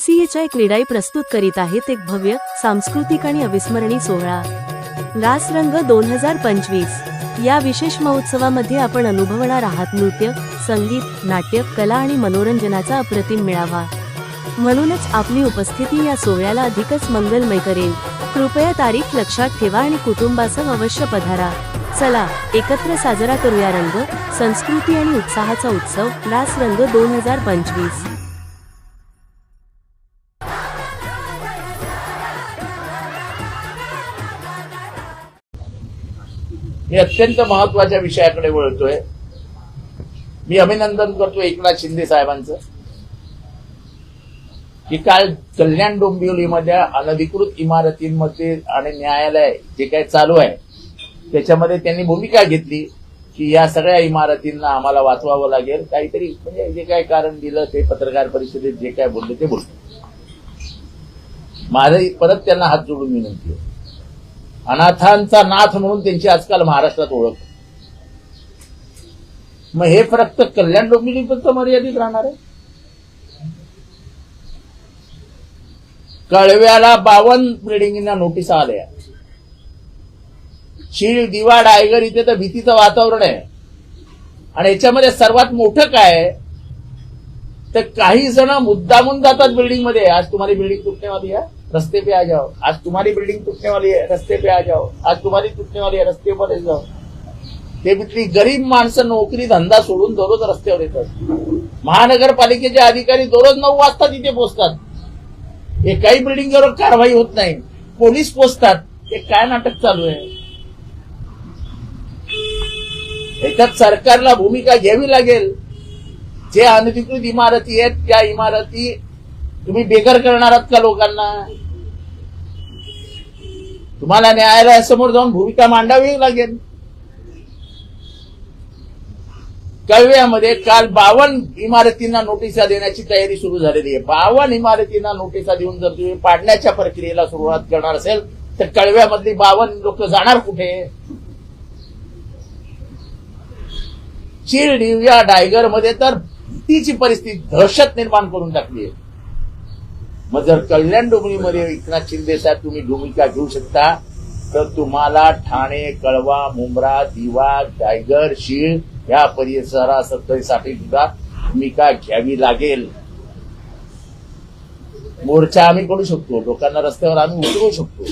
एमसीएच्या क्रीडाई प्रस्तुत करीत आहेत एक भव्य सांस्कृतिक आणि अविस्मरणीय सोहळा. रास रंग दोन हजार पंचवीस. या विशेष महोत्सवामध्ये आपण अनुभवणार आहात नृत्य संगीत नाट्य कला आणि मनोरंजनाचा अप्रतिम मिळावा. म्हणूनच आपली उपस्थिती या सोहळ्याला अधिकच मंगलमय करेल. कृपया तारीख लक्षात ठेवा आणि कुटुंबासह अवश्य पधारा. चला एकत्र साजरा करूया रंग संस्कृती आणि उत्साहाचा उत्सव रास रंग दोन हजार पंचवीस. मी अत्यंत महत्त्वाच्या विषयाकडे वळतोय. मी अभिनंदन करतो एकनाथ शिंदे साहेबांचं. की काल कल्याण डोंबिवलीमध्ये अनधिकृत इमारतींमध्ये आणि न्यायालय जे काही चालू आहे त्याच्यामध्ये त्यांनी भूमिका घेतली की या सगळ्या इमारतींना आम्हाला वाचवावं लागेल. काहीतरी म्हणजे जे काय कारण दिलं ते पत्रकार परिषदेत जे काय बोलले ते बोलले माझं परत त्यांना हात जोडून विनंती आहे. अनाथांचा नाथ म्हणून त्यांची आजकाल महाराष्ट्रात ओळख. मग हे फक्त कल्याण डोंबिवलीपर्यंत मर्यादित राहणार आहे? कळव्याला बावन बिल्डिंगना नोटीस आल्या. शीळ दिवा डायगर इथे तर भीतीचं वातावरण आहे. आणि याच्यामध्ये सर्वात मोठं काय तर काही जण मुद्दामून जातात बिल्डिंगमध्ये. आज तुम्हाला बिल्डिंग टूटने या रस्ते पे आ जाओ। आज तुम्हारी बिल्डिंग टूटने वाली है रस्ते पे आ जाओ। आज तुम्हारी टूटने वाली है रस्ते पर जाओ। ते तिथली गरीब माणसं नोकरी धंदा सोडून दररोज रस्त्यावर येतात. महानगरपालिकेचे अधिकारी दररोज नऊ वाजता तिथे पोहोचतात. एकाही बिल्डिंगवर कारवाई होत नाही. पोलीस पोचतात. हे काय नाटक चालू आहे? याच्यात सरकारला भूमिका घ्यावी लागेल. जे अनधिकृत इमारती आहेत त्या इमारती तुम्ही बेघर करणार आहात का लोकांना? तुम्हाला न्यायालयासमोर जाऊन भूमिका मांडावी लागेल. कळव्यामध्ये काल बावन इमारतींना नोटिसा देण्याची तयारी सुरू झालेली आहे. बावन इमारतींना नोटिसा देऊन जर तुम्ही पाडण्याच्या प्रक्रियेला सुरुवात करणार असेल तर कळव्यामधली बावन लोक जाणार कुठे? चीर या डायगरमध्ये तर भीतीची परिस्थिती दहशत निर्माण करून टाकली आहे. मग जर कल्याण डोंबिवलीमध्ये एकनाथ शिंदे साहेब तुम्ही भूमिका घेऊ शकता तर तुम्हाला ठाणे कळवा मुंब्रा दिवा टायगर शीळ या परिसरासाठी सुद्धा भूमिका घ्यावी लागेल. मोर्चा आम्ही करू शकतो लोकांना रस्त्यावर आम्ही उतरवू शकतो.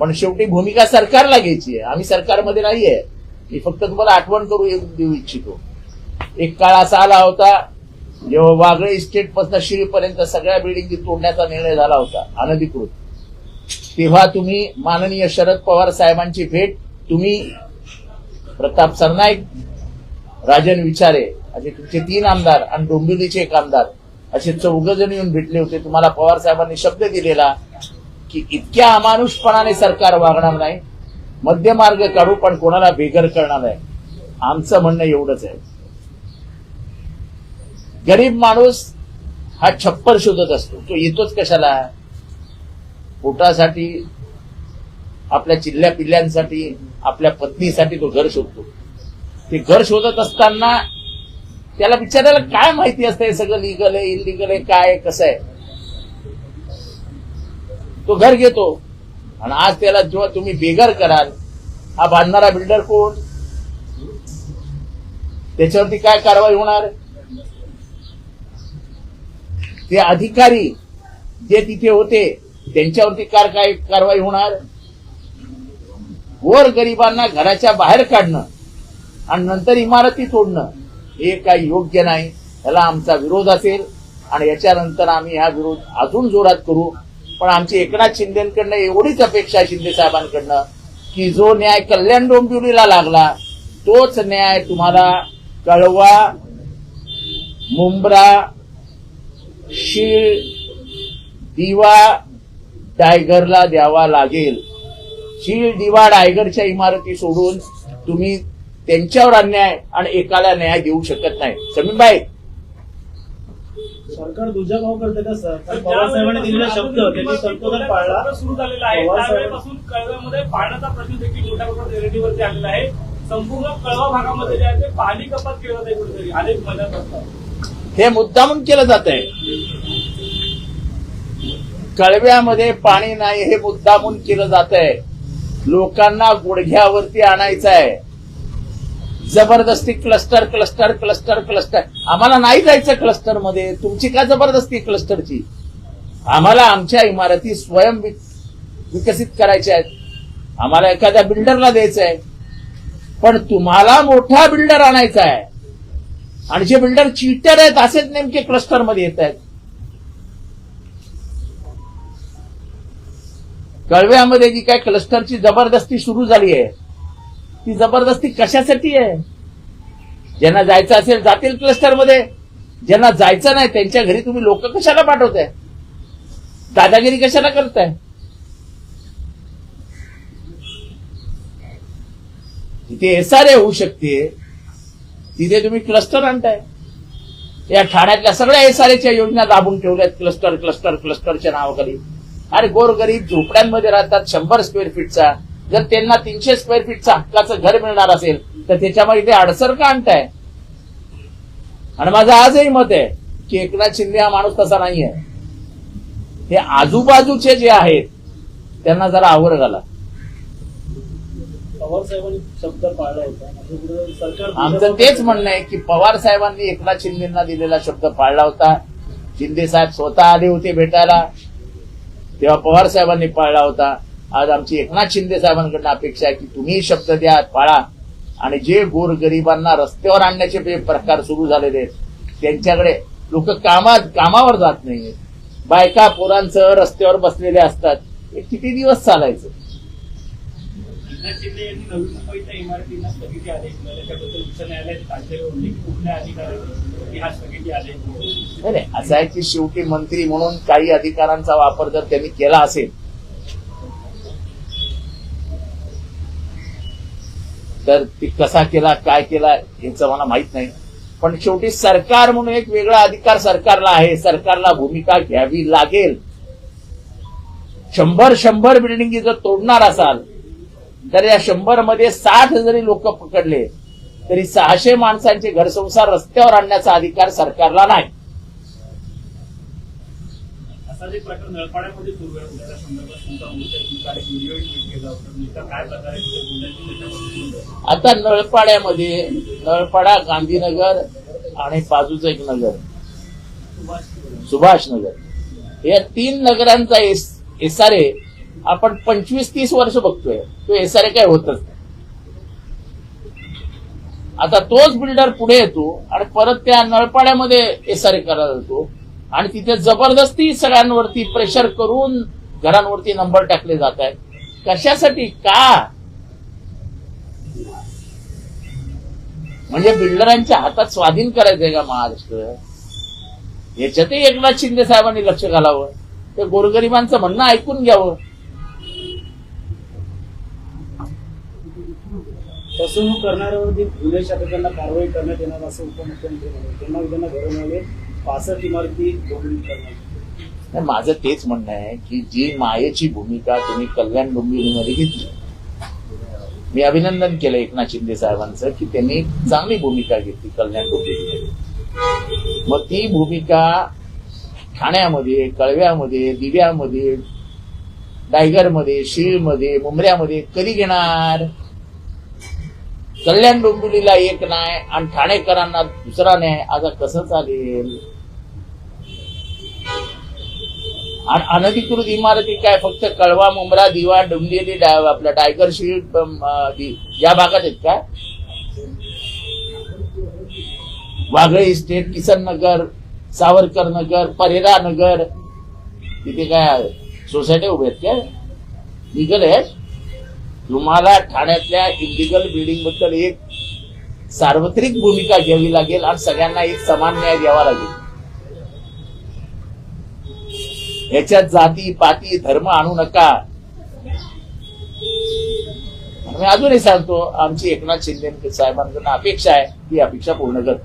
पण शेवटी भूमिका सरकारला घ्यायची आहे आम्ही सरकारमध्ये नाहीये. मी फक्त तुम्हाला आठवण करू देऊ इच्छितो. एक काळ असा आला होता जेव्हा वागळे इस्टेटपासून शिरीपर्यंत सगळ्या बिल्डिंग तोडण्याचा निर्णय झाला होता अनधिकृत. तेव्हा तुम्ही माननीय शरद पवार साहेबांची भेट तुम्ही प्रताप सरनाईक राजन विचारे असे तुमचे तीन आमदार आणि डोंबिवलीचे एक आमदार असे चौघ जण येऊन भेटले होते. तुम्हाला पवार साहेबांनी शब्द दिलेला की इतक्या अमानुषपणाने सरकार वागणार नाही मध्यमार्ग काढू पण कोणाला बेघर करणार नाही. आमचं म्हणणं एवढंच आहे. गरीब माणूस हा छप्पर शोधत असतो. तो येतोच कशाला? पोटासाठी आपल्या चिल्ल्या पिल्ल्यांसाठी आपल्या पत्नीसाठी तो घर शोधतो. ते घर शोधत असताना त्याला बिचारायला काय माहिती असतं हे सगळं लिगल आहे इलिगल आहे काय कसं आहे? तो घर घेतो. आणि आज त्याला जेव्हा तुम्ही बेघर कराल हा बांधणारा बिल्डर कोण? त्याच्यावरती काय कारवाई होणार? ते अधिकारी जे तिथे होते त्यांच्यावरती कार काय कारवाई होणार? वर गरिबांना घराच्या बाहेर काढणं आणि नंतर इमारती तोडणं हे काही योग्य नाही. याला आमचा विरोध असेल आणि याच्यानंतर आम्ही हा विरोध अजून जोरात करू. पण आमची एकनाथ शिंदेकडनं एवढीच अपेक्षा आहे शिंदे साहेबांकडनं की जो न्याय कल्याण डोंबिवलीला लागला तोच न्याय तुम्हाला कळवा. मुंब्रा शीळ दिवा टायगरला द्यावा लागेल. शीळ दिवा टायगरच्या इमारती सोडून तुम्ही त्यांच्यावर अन्याय आणि एकाला न्याय देऊ शकत नाही. समीरबाई सरकार दुजाभाव करते का सर? कारण पवार साहेबांनी दिलेला शब्द त्यांनी तंतोतंत पाळला. सुरू झालेलं आहे. त्यावेळेपासून कळव्यामध्ये पाण्याचा प्रश्न देखील मोठ्या प्रमाणात रेडिओवरती आलेला आहे. संपूर्ण कळवा भागामध्ये जे आहे ते पाणी कपात केलं जाते कुठेतरी. अनेक महिन्यात असतात हे मुद्दामून केलं जात आहे कळव्यामध्ये पाणी नाही हे मुद्दामून केलं जात आहे लोकांना गुडघ्यावरती आणायचं आहे जबरदस्ती क्लस्टर क्लस्टर क्लस्टर क्लस्टर. आम्हाला नाही जायचं क्लस्टरमध्ये तुमची का जबरदस्ती क्लस्टरची? आम्हाला आमच्या इमारती स्वयं विकसित करायच्या आहेत. आम्हाला एखाद्या बिल्डरला द्यायचं आहे पण तुम्हाला मोठा बिल्डर आणायचा आहे आणि जे बिल्डर चिटर आहेत असेच नेमके क्लस्टरमध्ये येत आहेत. कळव्यामध्ये जी काय क्लस्टरची जबरदस्ती सुरू झाली आहे ती जबरदस्ती कशासाठी आहे? ज्यांना जायचं असेल जातील क्लस्टरमध्ये ज्यांना जायचं नाही त्यांच्या घरी तुम्ही लोक कशाला पाठवताय? दादागिरी कशाला करताय? तिथे एसआरए होऊ शकते. तिथे तुम्ही क्लस्टर आणताय. या ठाण्यातल्या सगळ्या एसआरएच्या योजना दाबून ठेवल्यात क्लस्टर क्लस्टर क्लस्टरच्या नावाखाली अरे गोरगरीब झोपड्यांमध्ये राहतात शंभर स्क्वेअर फीटचा जर त्यांना तीनशे स्क्वेअर फीटचा हक्काचं घर मिळणार असेल तर त्याच्यामध्ये ते अडसर का आणताय? आणि माझं आजही मत आहे की एकनाथ शिंदे हा माणूस तसा नाहीये. हे आजूबाजूचे जे आहेत त्यांना जरा आवर घाला पवार साहेबांनी शब्द पाळला होता. म्हणजे सरकार आमचं तेच म्हणणं आहे की पवार साहेबांनी एकनाथ शिंदेना दिलेला शब्द पाळला होता. शिंदे साहेब स्वतः आले होते भेटायला. तेव्हा पवार साहेबांनी पाळला होता. आज आमची एकनाथ शिंदे साहेबांकडनं अपेक्षा आहे की तुम्ही शब्द द्या पाळा. आणि जे गोरगरिबांना रस्त्यावर आणण्याचे जे प्रकार सुरू झालेले आहेत त्यांच्याकडे लोक कामात कामावर जात नाही बायका पोरांचं रस्त्यावर बसलेले असतात. हे किती दिवस चालायचं? एकनाथ शिंदे यांनी नवी मुंबईच्या इमारतींना स्थगिती आदेश उच्च न्यायालयात होते की कुठल्या अधिकाऱ्यांनी हा स्थगिती आदेश नाही असं आहे की शेवटी मंत्री म्हणून काही अधिकारांचा वापर जर त्यांनी केला असेल तर ती कसा केला काय केला याचं मला माहीत नाही. पण शेवटी सरकार म्हणून एक वेगळा अधिकार सरकारला आहे. सरकारला भूमिका घ्यावी लागेल. शंभर शंभर बिल्डिंगी जर तोडणार असाल तर या शंभरमध्ये साठ जरी लोक पकडले तरी सहाशे माणसांचे घरसंसार रस्त्यावर आणण्याचा अधिकार सरकारला नाही. आता नळपाड्यामध्ये नळपाडा गांधीनगर आणि बाजूचं एक नगर. सुभाष नगर या तीन नगरांचा एस एसआरए आपण पंचवीस तीस वर्ष बघतोय. तो एसआरए काय होतच नाही. आता तोच बिल्डर पुढे येतो आणि परत त्या नळपाड्यामध्ये एसआरए करायला जातो. आणि तिथे जबरदस्ती सगळ्यांवरती प्रेशर करून घरांवरती नंबर टाकले जात आहेत. कशासाठी? का? म्हणजे बिल्डरांच्या हातात स्वाधीन करायचंय का महाराष्ट्र? याच्यातही एकनाथ शिंदे साहेबांनी लक्ष घालावं. ते गोरगरिबांचं म्हणणं ऐकून घ्यावं. फसवणूक करणाऱ्यावरती गुन्हे शाखेकडनं कारवाई करण्यात येणार असं उपमुख्यमंत्री म्हणाले त्यांना विधान घडवण्याने पासष्ट इमारती डोंबिवलीत माझं तेच म्हणणं आहे की जी मायेची भूमिका तुम्ही कल्याण डोंबिवलीमध्ये घेतली. मी अभिनंदन केलं एकनाथ शिंदे साहेबांचं की त्यांनी चांगली भूमिका घेतली कल्याण डोंबिवलीमध्ये मग ती भूमिका ठाण्यामध्ये कळव्यामध्ये दिव्यामध्ये टायगरमध्ये शीळमध्ये मुंबऱ्यामध्ये कधी घेणार? कल्याण डोंबिवलीला एक नाही आणि ठाणेकरांना दुसरा नाही. आता कसं चालेल? आणि अनधिकृत इमारती काय? फक्त कळवा मुंब्रा दिवा डोंबिवली डा- टायगर शील्ड या भागात आहेत का? वाघळे इस्टेट किसन नगर सावरकर नगर परेरा नगर. तिथे काय? सोसायटी उभ्या आहेत काय निघल आहे तुम्हाला ठाण्यातल्या इलिगल बिल्डिंगबद्दल एक सार्वत्रिक भूमिका घ्यावी लागेल आणि सगळ्यांना एक समान न्याय द्यावा लागेल. याच्यात जाती पाती धर्म आणू नका. मी अजूनही सांगतो आमची एकनाथ शिंदे साहेबांकडून अपेक्षा आहे ती अपेक्षा पूर्ण कर